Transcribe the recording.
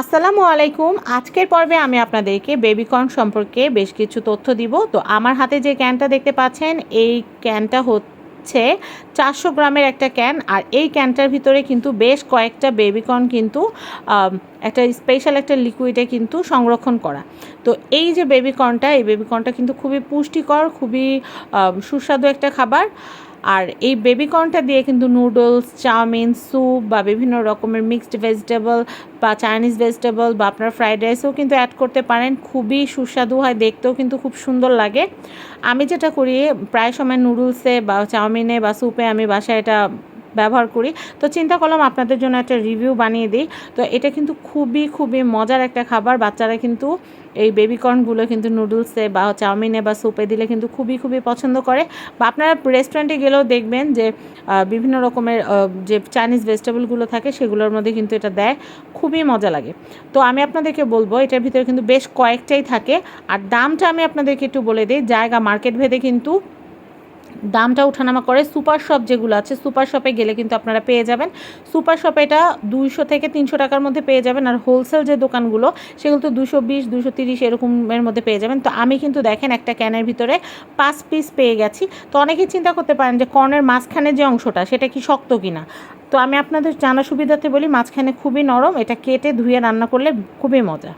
আসসালামু আলাইকুম। আজকের পর্বে আমি আপনাদেরকে বেবিকর্ন সম্পর্কে বেশ কিছু তথ্য দিব। তো আমার হাতে যে ক্যানটা দেখতে পাচ্ছেন, এই ক্যানটা হচ্ছে চারশো গ্রামের একটা ক্যান। আর এই ক্যানটার ভিতরে কিন্তু বেশ কয়েকটা বেবিকর্ন কিন্তু একটা স্পেশাল একটা লিকুইডে কিন্তু সংরক্ষণ করা। তো এই যে বেবিকর্নটা এই বেবিকর্নটা কিন্তু খুবই পুষ্টিকর, খুবই সুস্বাদু একটা খাবার। আর এই বেবিকর্নটা দিয়ে কিন্তু নুডলস চাউমিন স্যুপ বা বিভিন্ন রকমের মিক্সড ভেজিটেবল বা চাইনিজ ভেজিটেবল বা আপনার ফ্রাইড রাইসও কিন্তু অ্যাড করতে পারেন। খুবই সুস্বাদু হয়, দেখতেও কিন্তু খুব সুন্দর লাগে। আমি যেটা করি, প্রায় সময় নুডলসে বা চাউমিনে বা স্যুপে আমি বাসায় এটা ব্যবহার করি। তো চিন্তা করলাম আপনাদের জন্য একটা রিভিউ বানিয়ে দিই। তো এটা কিন্তু খুবই খুবই মজার একটা খাবার। বাচ্চারা কিন্তু এই বেবিকর্নগুলো কিন্তু নুডলসে বা চাউমিনে বা স্যুপে দিলে কিন্তু খুবই খুবই পছন্দ করে। বা আপনারা রেস্টুরেন্টে গেলেও দেখবেন যে বিভিন্ন রকমের যে চাইনিজ ভেজিটেবলগুলো থাকে সেগুলোর মধ্যে কিন্তু এটা দেয়। খুবই মজা লাগে। তো আমি আপনাদেরকে বলব, এটার ভিতরে কিন্তু বেশ কয়েকটাই থাকে। আর দামটা আমি আপনাদেরকে একটু বলে দিই। জায়গা মার্কেট ভেদে কিন্তু দামটা ওঠানামা করে সুপার শপ যেগুলো আছে, সুপার শপে গেলে কিন্তু আপনারা পেয়ে যাবেন। সুপার শপে এটা দুইশো থেকে তিনশো টাকার মধ্যে পেয়ে যাবেন আর হোলসেল যে দোকানগুলো, সেগুলো তো দুশো বিশ, দুশো তিরিশ এরকমের মধ্যে পেয়ে যাবেন। তো আমি কিন্তু দেখেন একটা ক্যানের ভিতরে পাঁচ পিস পেয়ে গেছি। তো অনেকেই চিন্তা করতে পারেন যে কর্নের মাঝখানে যে অংশটা, সেটা কি শক্ত কিনা? তো আমি আপনাদের জানা সুবিধাতে বলি, মাঝখানে খুবই নরম, এটা কেটে ধুয়ে রান্না করলে খুবই মজা।